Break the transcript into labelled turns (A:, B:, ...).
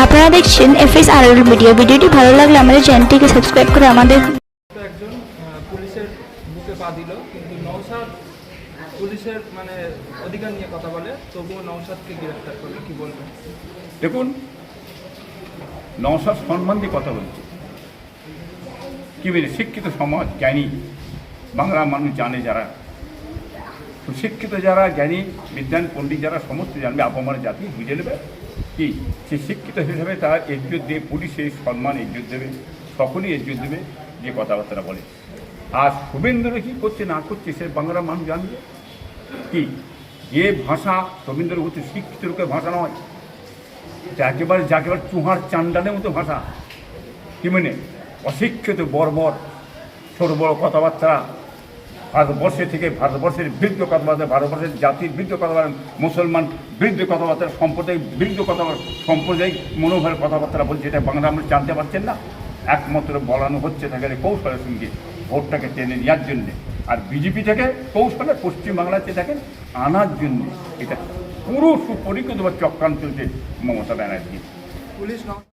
A: আপনারা দেখছেন এফএস আর ভিডিও ভিডিওটি ভালো লাগলে আমাদের চ্যানেলটিকে সাবস্ক্রাইব করে আমাদের
B: একজন পুলিশের বুকে পা দিল কিন্তু নৌসাদ পুলিশের মানে অধিকার নিয়ে কথা বলে তবুও নৌসাদকে গ্রেফতার করল। কি বলবেন?
C: দেখুন নশার সম্মান দিয়ে কথা বলছে। কি বলে? শিক্ষিত সমাজ জ্ঞানী। বাংলা মানুষ জানে যারা। তো শিক্ষিত যারা জ্ঞানী বিজ্ঞান পণ্ডিত যারা সমস্ত জানবে আপামার জাতি বুঝে নেবে। কি সে শিক্ষিত হিসেবে তারা এজ্জত দিয়ে পুলিশের সম্মান এজ্জত দেবে, সকলেই এজ্জত দেবে, যে কথাবার্তা বলে। আর শুভেন্দ্র কী করছে, না করছে, সে বাংলা মানুষ জানবে কি? এ ভাষা রবীন্দ্র হচ্ছে শিক্ষিত লোকের ভাষা নয়। একেবারে যা একেবারে চুহার চান্ডালের মতো ভাষা। কি মানে? অশিক্ষিত বর্বর, ছোট বড় কথাবার্তা। ভারতবর্ষে থেকে ভারতবর্ষের বিরুদ্ধে কথাবার্তা, ভারতবর্ষের জাতির বিরুদ্ধে কথাবার্তা, মুসলমান বিরুদ্ধে কথাবার্তা সম্প্রদায়িক বিরুদ্ধে কথাবার্তা, সাম্প্রদায়িক মনোভাবের কথাবার্তা বলছে, এটা বাংলা আমরা জানতে পারছেন না? একমাত্র বলানো হচ্ছে তাকে কৌশলের সঙ্গে, ভোটটাকে টেনে নেওয়ার জন্যে। আর বিজেপি থেকে কৌশলে পশ্চিমবাংলাতে দেখেন আনার জন্য এটা পুরো সুপরিকল্পিত চক্রান্ত চলছে মমতা ব্যানার্জি।
B: পুলিশ